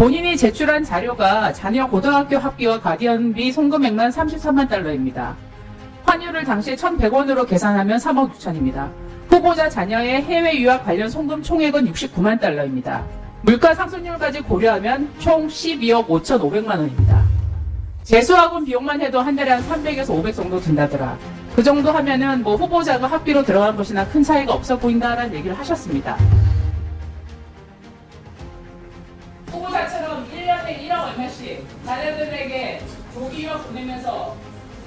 본인이 제출한 자료가 자녀 고등학교 학비와 가디언비 송금액만 33만 달러입니다. 환율을 당시 1,100원으로 계산하면 3억 6천입니다. 후보자 자녀의 해외 유학 관련 송금 총액은 69만 달러입니다. 물가 상승률까지 고려하면 총 12억 5,500만 원입니다. 재수학원 비용만 해도 한 달에 한 300에서 500 정도 든다더라. 그 정도 하면은 뭐 후보자가 학비로 들어간 것이나 큰 차이가 없어 보인다라는 얘기를 하셨습니다. 후보자처럼 1년에 1억 얼마씩 자녀들에게 조기 유학 보내면서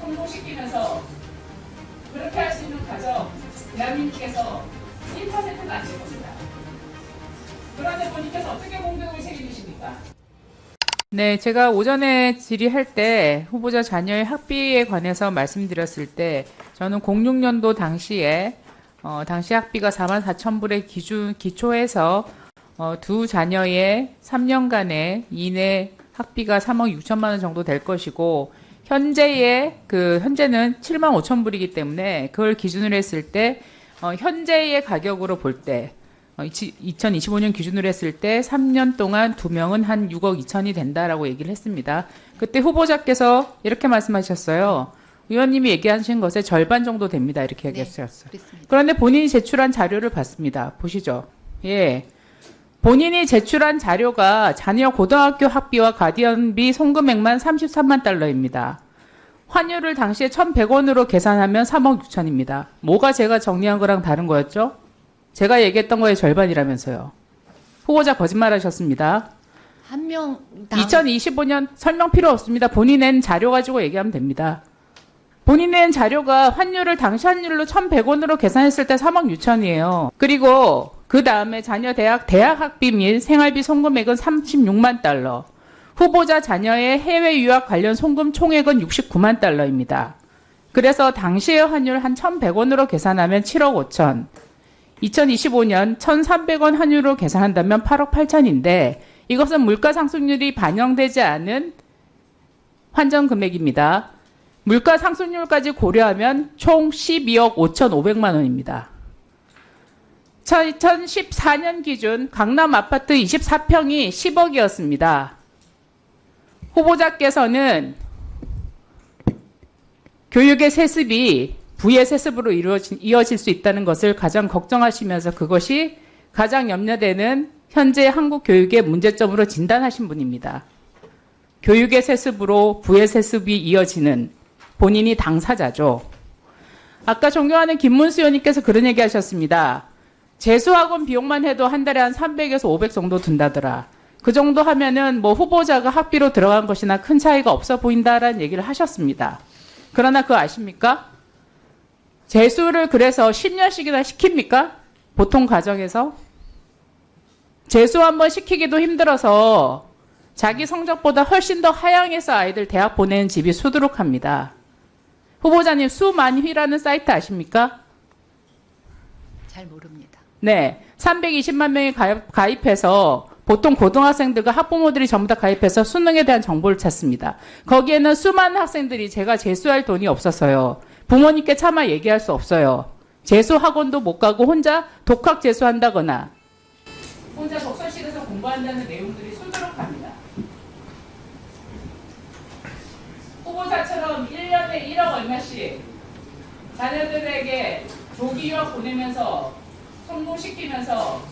성공시키면서 그렇게 할 수 있는 가정 대한민국에서 1%가 안될 겁니다. 그런데 본인께서 어떻게 공동을 책임지십니까? 네, 제가 오전에 질의할 때 후보자 자녀의 학비에 관해서 말씀드렸을 때 저는 06년도 당시에 어, 당시 학비가 4만 4천 불의 기준 기초해서 어, 두 자녀의 3년간의 이내 학비가 3억 6천만 원 정도 될 것이고 현재의 그 현재는 7만 5천 불이기 때문에 그걸 기준으로 했을 때 어, 현재의 가격으로 볼때 어, 2025년 기준으로 했을 때 3년 동안 두 명은 한 6억 2천이 된다라고 얘기를 했습니다. 그때 후보자께서 이렇게 말씀하셨어요. 의원님이 얘기하신 것의 절반 정도 됩니다. 이렇게 네. 얘기하셨어요. 그렇습니다. 그런데 본인이 제출한 자료를 봤습니다. 보시죠. 예. 본인이 제출한 자료가 자녀 고등학교 학비와 가디언비 송금액만 33만 달러입니다. 환율을 당시에 1,100원으로 계산하면 3억 6천입니다. 뭐가 제가 정리한 거랑 다른 거였죠? 제가 얘기했던 거의 절반이라면서요. 후보자 거짓말 하셨습니다. 한 명 당 2025년 설명 필요 없습니다. 본인 낸 자료 가지고 얘기하면 됩니다. 본인 낸 자료가 환율을 당시 환율로 1,100원으로 계산했을 때 3억 6천이에요. 그리고 그 다음에 자녀 대학 대학 학비 및 생활비 송금액은 36만 달러. 후보자 자녀의 해외 유학 관련 송금 총액은 69만 달러입니다. 그래서 당시의 환율 한 1,100원으로 계산하면 7억 5천. 2025년 1,300원 환율로 계산한다면 8억 8천인데 이것은 물가 상승률이 반영되지 않은 환전 금액입니다. 물가 상승률까지 고려하면 총 12억 5,500만 원입니다. 2014년 기준 강남 아파트 24평이 10억이었습니다. 후보자께서는 교육의 세습이 부의 세습으로 이루어진, 이어질 수 있다는 것을 가장 걱정하시면서 그것이 가장 염려되는 현재 한국 교육의 문제점으로 진단하신 분입니다. 교육의 세습으로 부의 세습이 이어지는 본인이 당사자죠. 아까 존경하는 김문수 의원님께서 그런 얘기 하셨습니다. 재수학원 비용만 해도 한 달에 한 300에서 500 정도 든다더라. 그 정도 하면은 뭐 후보자가 학비로 들어간 것이나 큰 차이가 없어 보인다라는 얘기를 하셨습니다. 그러나 그거 아십니까? 재수를 그래서 10년씩이나 시킵니까? 보통 가정에서? 재수 한번 시키기도 힘들어서 자기 성적보다 훨씬 더 하향해서 아이들 대학 보내는 집이 수두룩합니다. 후보자님 수만휘라는 사이트 아십니까? 잘 모릅니다. 네. 320만 명이 가입, 가입 해서 보통 고등학생들과 학부모들이 전부 다 가입해서 수능에 대한 정보를 찾습니다. 거기에는 수많은 학생들이 제가 재수할 돈이 없어서요. 부모님께 차마 얘기할 수 없어요. 재수 학원도 못 가고 혼자 독학 재수한다거나 혼자 독서실에서 공부한다는 내용들이 수두룩합니다. 후보자처럼 1년에 1억 얼마씩 자녀들에게 조기 유학 보내면서 성공시키면서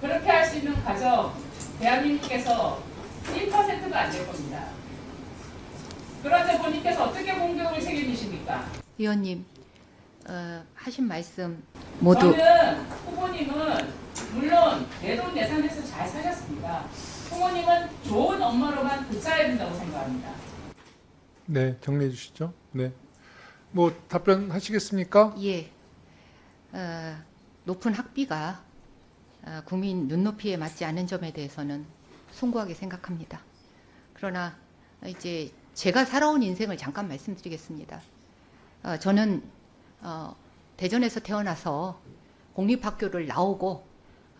그렇게 할 수 있는 가정 대한민국에서 1%가 안 될 겁니다. 그런데 본인께서 어떻게 공격을 책임지십니까? 의원님 어, 하신 말씀 모두 저는 후보님은 물론 내돈 내산해서 잘 사셨습니다. 후보님은 좋은 엄마로만 붙여야 된다고 생각합니다. 네, 정리해 주시죠. 네. 뭐 답변하시겠습니까? 예 어, 높은 학비가 어, 국민 눈높이에 맞지 않은 점에 대해서는 숭고하게 생각합니다. 그러나 이제 제가 살아온 인생을 잠깐 말씀드리겠습니다. 어, 저는 어, 대전에서 태어나서 공립학교를 나오고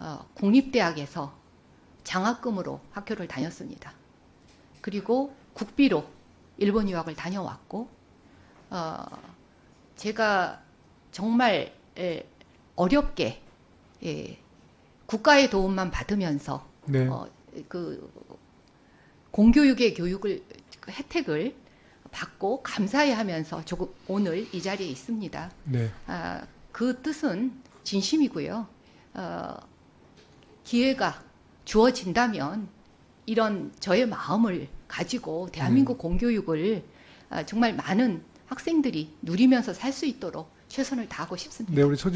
어, 공립대학에서 장학금으로 학교를 다녔습니다. 그리고 국비로 일본 유학을 다녀왔고 어, 제가 정말 에, 어렵게 예, 국가의 도움만 받으면서 네. 어, 그 공교육의 교육을 그 혜택을 받고 감사해 하면서 조금 오늘 이 자리에 있습니다. 네. 아, 그 뜻은 진심이고요. 어, 기회가 주어진다면 이런 저의 마음을 가지고 대한민국 공교육을 아, 정말 많은 학생들이 누리면서 살 수 있도록 최선을 다하고 싶습니다. 네, 우리 소